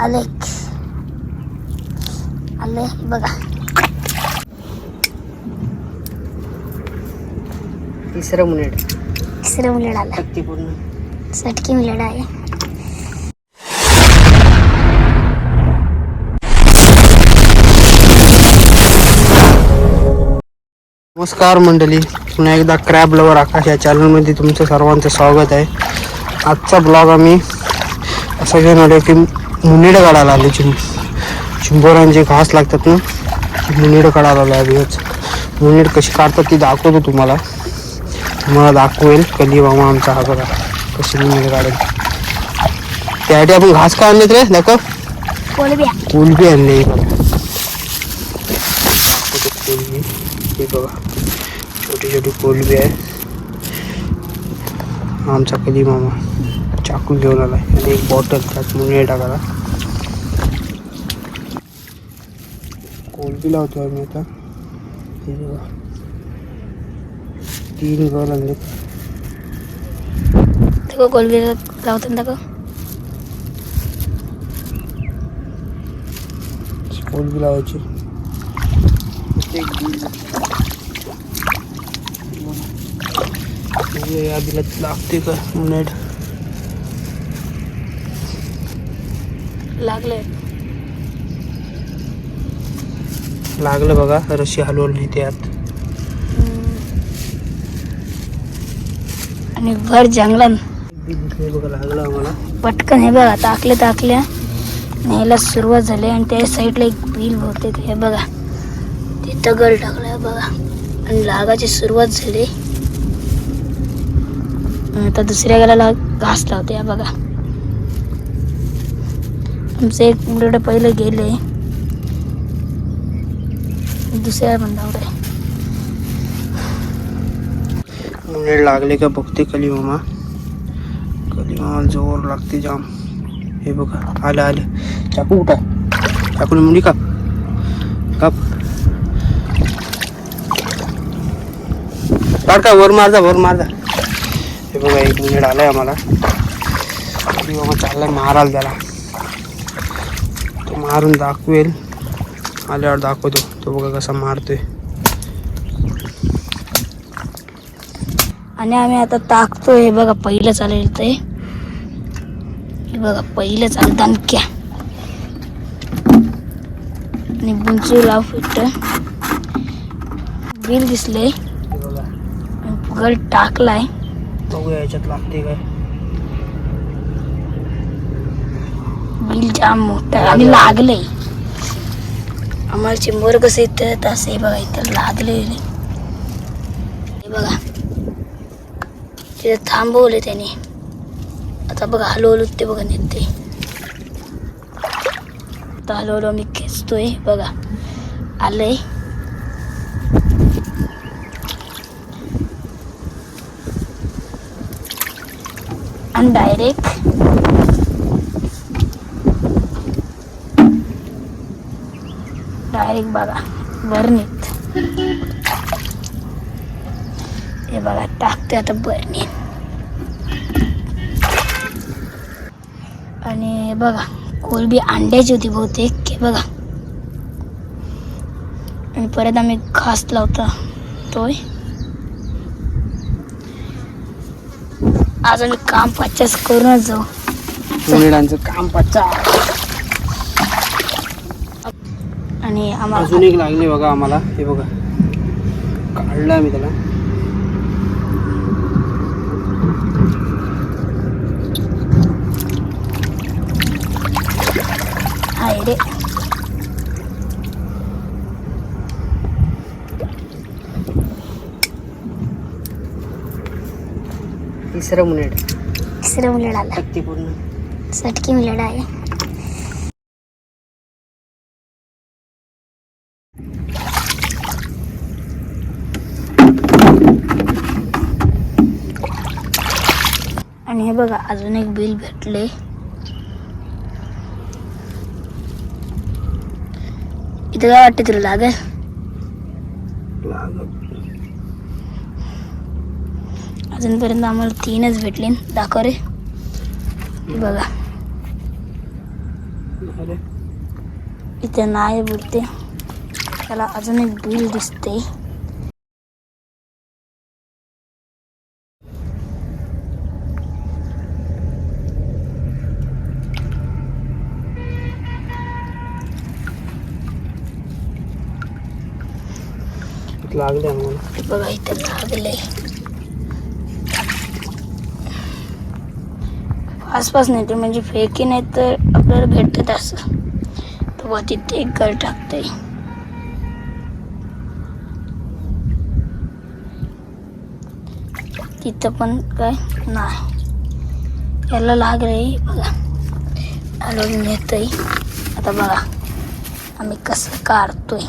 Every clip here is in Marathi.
आले आले बघा तिसरं मुनेट तिसरं मुलेड आलं. शक्ती पूर्ण. सटकी मुलेड आहे. नमस्कार मंडळी. पुन्हा एकदा क्रॅब लवर आकाश या चॅनलमध्ये तुमचं सर्वांचं स्वागत आहे. आजचा ब्लॉग आम्ही असं घेऊन आलो की मुनिड काढायला आलो चिं चिंबोरांचे घास लागतात ना मुनिड काढायला आलो आधीच. मुनिड कशी काढतात ती दाखवतो तुम्हाला. तुम्हाला दाखवेल कधी मामा आमचा हा बघा कशी मुनिड काढेल. त्यासाठी आपण घास का आणलेत रे? दाखव. कोलबी आणली कोलबी. ही बघा छोटी छोटी कोलबी आहे. आमचा कधी मामा. चाकू घेऊन आलाय आणि एक बॉटल त्यात मुळे टाकायला. कोलबी लावतो आम्ही आता? तीन गल आणले दाखव कोलबी लावतात दाखव. कोलबी लावायची. या बिलात लागते का? नेट लागले. लागलं बघा रशी हलवून नाही त्यात. आणि भर जंगलात. बघा लागलं आम्हाला पटकन हे बघा टाकले टाकल्या न्यायला सुरुवात झाली आणि त्या साईडला एक बिल बहुतेक हे बघा ते दगड टाकलाय बघा. आणि लागायची सुरुवात झाली. आता दुसऱ्या गाला घास लावते या बघा. आमचं एक मुलगडे पहिले गेले. दुसऱ्या बंदावर लावते लागले का बघते कलिमामा? कलिमामा जोर लागते जाम. हे बघा आलं आलं. चाकू उठा आहे? चाकूने मुली काप. काप. काढ का वर मारदा वर मारदा हे बघा एक मिनिट आलाय आम्हाला. कली मामा चाललाय माराल त्याला. मारून दाखवेल. आल्यावर दाखवतो. तो बघा कसा मारतोय. आणि आम्ही आता टाकतोय हे बघा पहिलं चालेल ते. हे बघा पहिलं चालेल. दणक्या आणि बुंचू लाव फिट बिल दिसले गड टाकलाय. बघूया याच्यात लागते काय. बिल जाम मोठं आहे आणि लागले आम्हाला चिंबोर कसं येतं तसं हे बघा इथं लागले हे बघा. तिथे थांबवले त्याने. आता बघा हलवलो ते बघा नेते आता हलवलो मी खेचतोय बघा. आलंय. आणि डायरेक्ट एक बघा बरणीत हे बघा टाकते आता बरणीत आणि बघा कोलबी अंड्याची होती बहुतेक हे बघा. आणि परत आम्ही घास लावता तोय. आज आम्ही काम पाच्याच करूनच जाऊ. काम पच्चा आणि आम्हाला अजून एक लागले बघा आम्हाला. हे बघा. काढलं आम्ही त्याला. रे. तिसरं मुनिड तिसरं मुलेड आलं. पूर्ण. सटकी मुलेड आहे. बघा अजून एक बिल भेटले इथं काय वाटते तुला लागेल. अजूनपर्यंत आम्हाला तीनच भेटले. दाखव रे. बघा. इथे नाही बोलते. त्याला अजून एक बिल दिसते लागले आम्हाला बघा इथं लागले. आसपास नाही तर म्हणजे फेकी नाही तर आपल्याला भेटत असं. तर व तिथे एक घर टाकते तिथं पण काय? नाही. याला लागले बघा. घालून येतोय आता बघा आम्ही कसं काढतोय.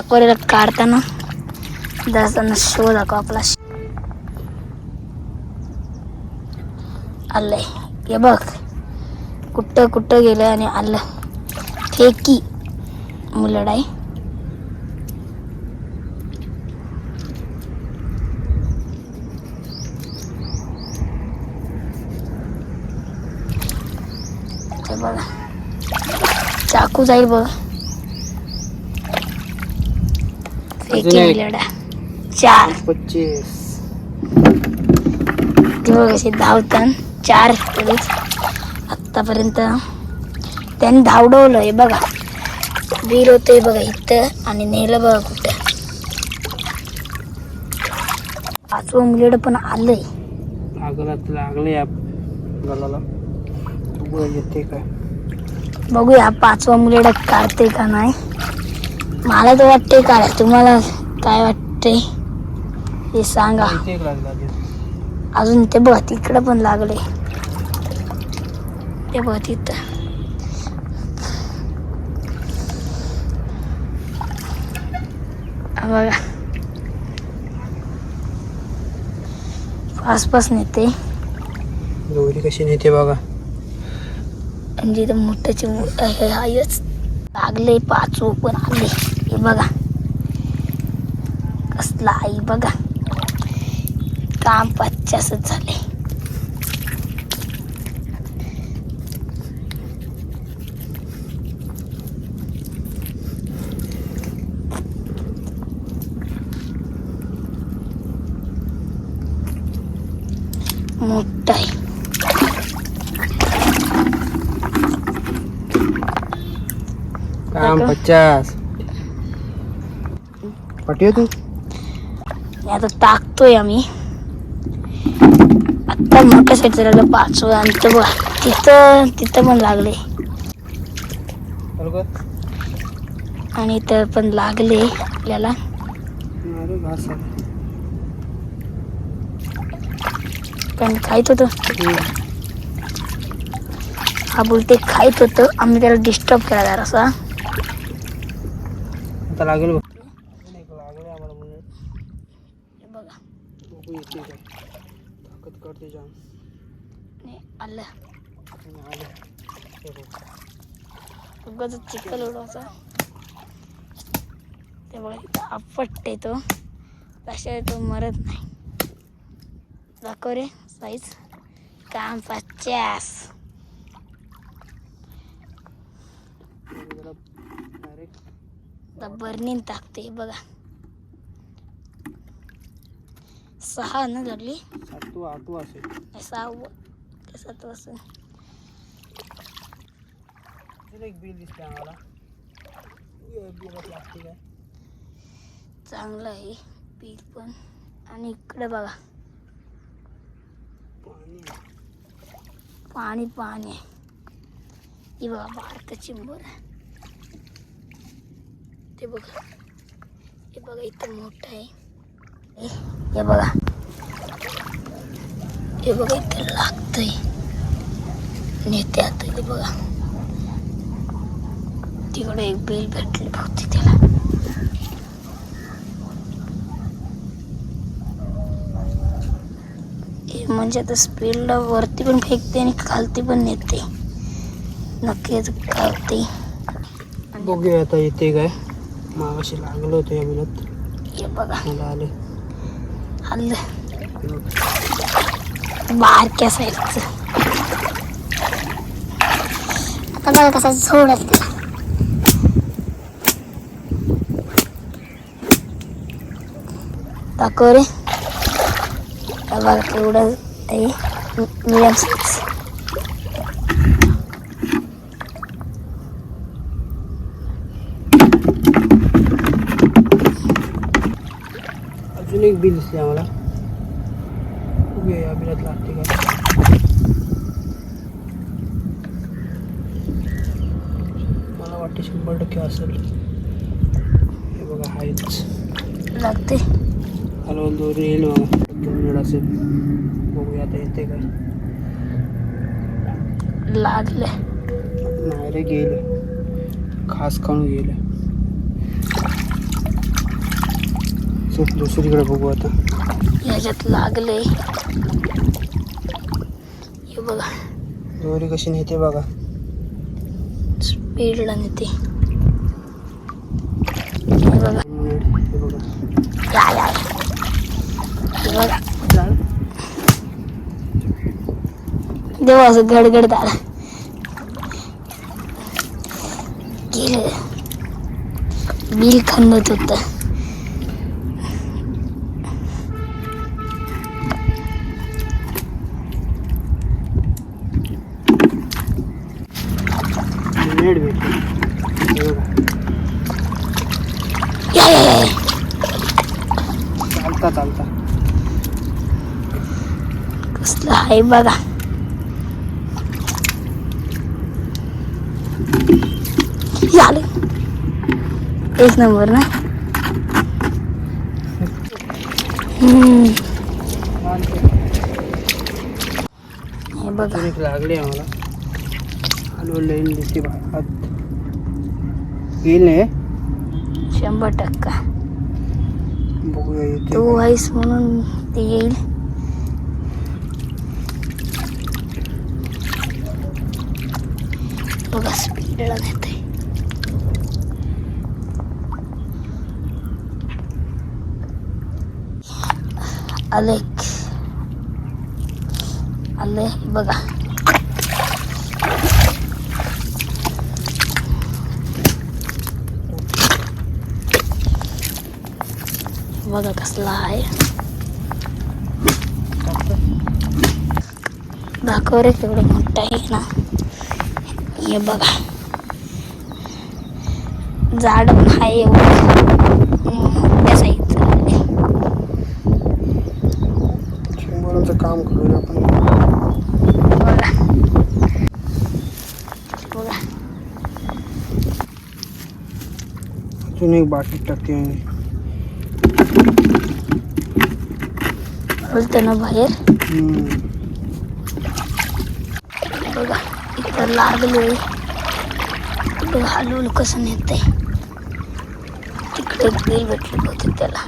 दाखवलेला काढताना. जाताना शो दाखव आपला आलंय. हे बघ. कुठं कुठं गेलं आणि आलं. फेकी मुलडाय ते बघा. चाकू जाईल बघ. अजून एक. मुलडा चार. पच्चीस. ते बघ असे धावतान चार लगेच आत्तापर्यंत त्यांनी धावडवलं हे बघा. वीर होते बघा इथं आणि नेलं बघा कुठं. पाचवं मुलीड पण आलंय. लागलात लागले या गलाला. बघूया पाचवा मुलीड काढते का नाही. मला तर वाटते काय तुम्हाला काय वाटते हे सांगा. अजून ते बघा तिकडं पण लागले ते बघा तिथं. बघा. आसपास नेते. दोरी कशी नेते बघा. म्हणजे इथं मोठ्याचे मोठं हायच लागले पाचवं पण आले. बघा कसला आई बघा काम पच्चासच झाले मोठा आहे काम का? पचास पाठवू तू आता टाकतोय आम्ही. आता मोठ्या साईडचं लागलं पाचवं आणि तर बघा तिथं तिथं पण लागले. आणि इथं पण लागले आपल्याला. कारण खायत होतं. हा बोलते खायत होतं. आम्ही त्याला डिस्टर्ब केला जरासा. लागले आम्हाला म्हणून हे बघा ताकद करते जाम. नाही आलं. आणि आले. बघ. उगाच चिखल उडवायचा. ते बघा इथं आपटते तो. तशा तो मरत नाही. दाखव रे साईज काम पचास. बर्नीन टाकते बघा. सहा ना धरली. सातू आठू असेल सहावं. सातवं असं? इथे एक बिल दिसते आम्हाला. बिल प्लास्टिक आहे चांगलं आहे पीक पण. आणि इकडे बघा. पाणी. पाणी आहे ही बघा बारकं चिंबर. आहे ते बघा. हे बघा इथं मोठं आहे. हे- बघा. हे बघा इथं लागतंय. नेते आता हे बघा. तिकडे एक बेल भेटली बहुते त्याला. म्हणजे आता स्पीडला वरती पण फेकते आणि खालती पण नेते. नक्कीच खालती. बघूया आता येते काय. मागाशी लागलं होतं या बिलात. हे बघा. मला आले हल्लं बारक्या साईडचं आता बघा कसा झोडत तिला दाखव रे आता बघा तेवढं ते मिडियम साईज बिल दिसले आम्हाला. या बिलात लागते का मला वाटते शंभर टक्के असेल. हे बघा आहेच लागते. हलवून दोरी येईल बघा दोन मिनिट असेल. बघूया आता येते काय. लागले. नाही रे गेले. खास खाऊन गेले. चल दुसरीकडे बघू आता. याच्यात लागले हे बघा. दोरी कशी नेते बघा. स्पीडला नेते. बघा. या या. बघा. देव असं गडगड गेलं. बिल खंदत होत. चालता चालता? कसलं आहे बघा. झालं. एक नंबर ना? बघा. लागले आम्हाला लाईन दिसते शंभर टक्का. तू. आहेस म्हणून ते येईल. बघा स्पीडला नेते आले आले बघा. बघा कसला आहे दाखव रे केवढं मोठं आहे ना हे बघा झाड पण आहे मोठ्या साईजचं आहे. काम करूया आपण बघा बघा अजून एक बाटली टाकते बोलतो ना बाहेर. बघा इथं लागलोय. बघा हलवून कसं नेते तिकडे बेल भेटली होती त्याला.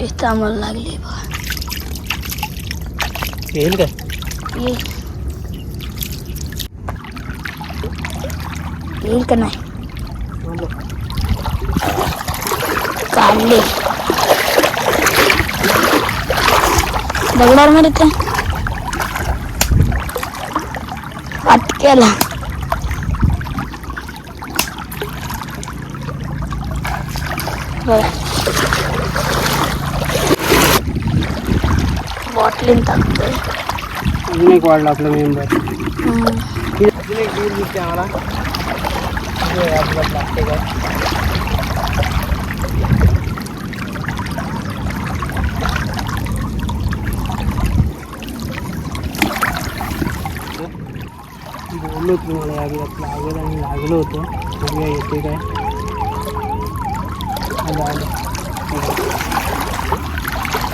तिथं आम्हाला लागले बघा. येईल काय? येईल का नाही? काढले दगडावर मध्ये ते अटकेला. बॉटलीन टाकतोय. एक वाढला आपला मेंबर हम्म. अजून एक बिल दिसते आम्हाला बघूया आपल्याला लागते काय बोललो तुम्हाला या गिरात लागेल आणि लागलं होतं. बघूया येते काय.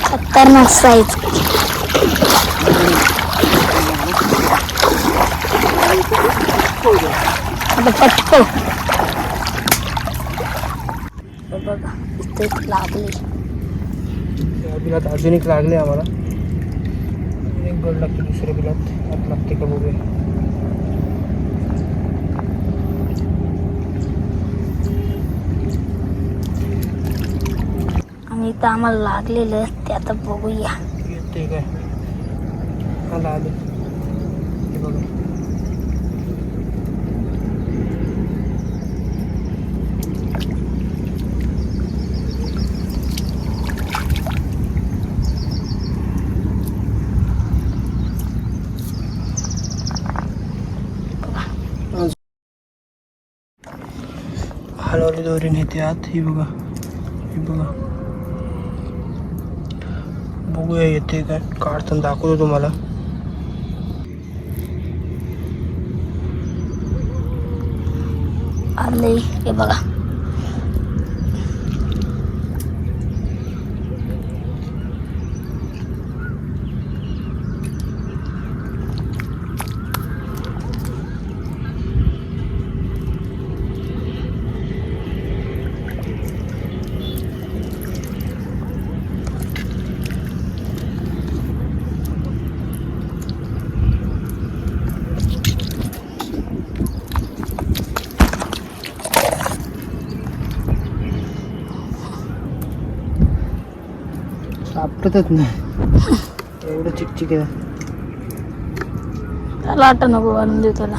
खतरनाक साईज आता पटको बघा इथे एक लागली. या बिलात अजून एक लागले आम्हाला. एक गड लागते दुसऱ्या बिलात आत लागते का बघूया. आणि आम्हाला लागलेलं ते आता बघूया. येते काय? आलं आलं हलवली दोरी नेते आत. ही बघा. ही बघा. बघूया येते काय. काढताना दाखवतो तुम्हाला. आलंय. हे बघा. सापडतच नाही. एवढं चिकचिक आहे. त्याला आठ नको आणून देऊ त्याला.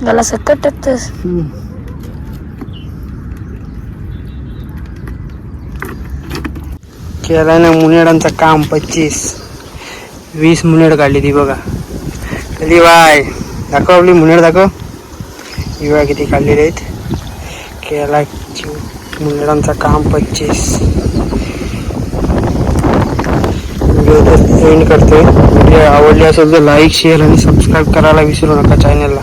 त्याला सकट टाकतस. हम्म. केलाय ना मुनेडांचं काम पच्चीस. वीस मुनेड काढली ती बघा. कधी बाय? दाखव आपली मुनेड दाखव. ही बघा किती काढलेली आहेत. केला मुनेडांचं काम पच्चीस. व्हिडिओ एंड करते व्हिडिओ आवडली असेल तर लाईक शेअर आणि सबस्क्राईब करायला विसरू नका चॅनलला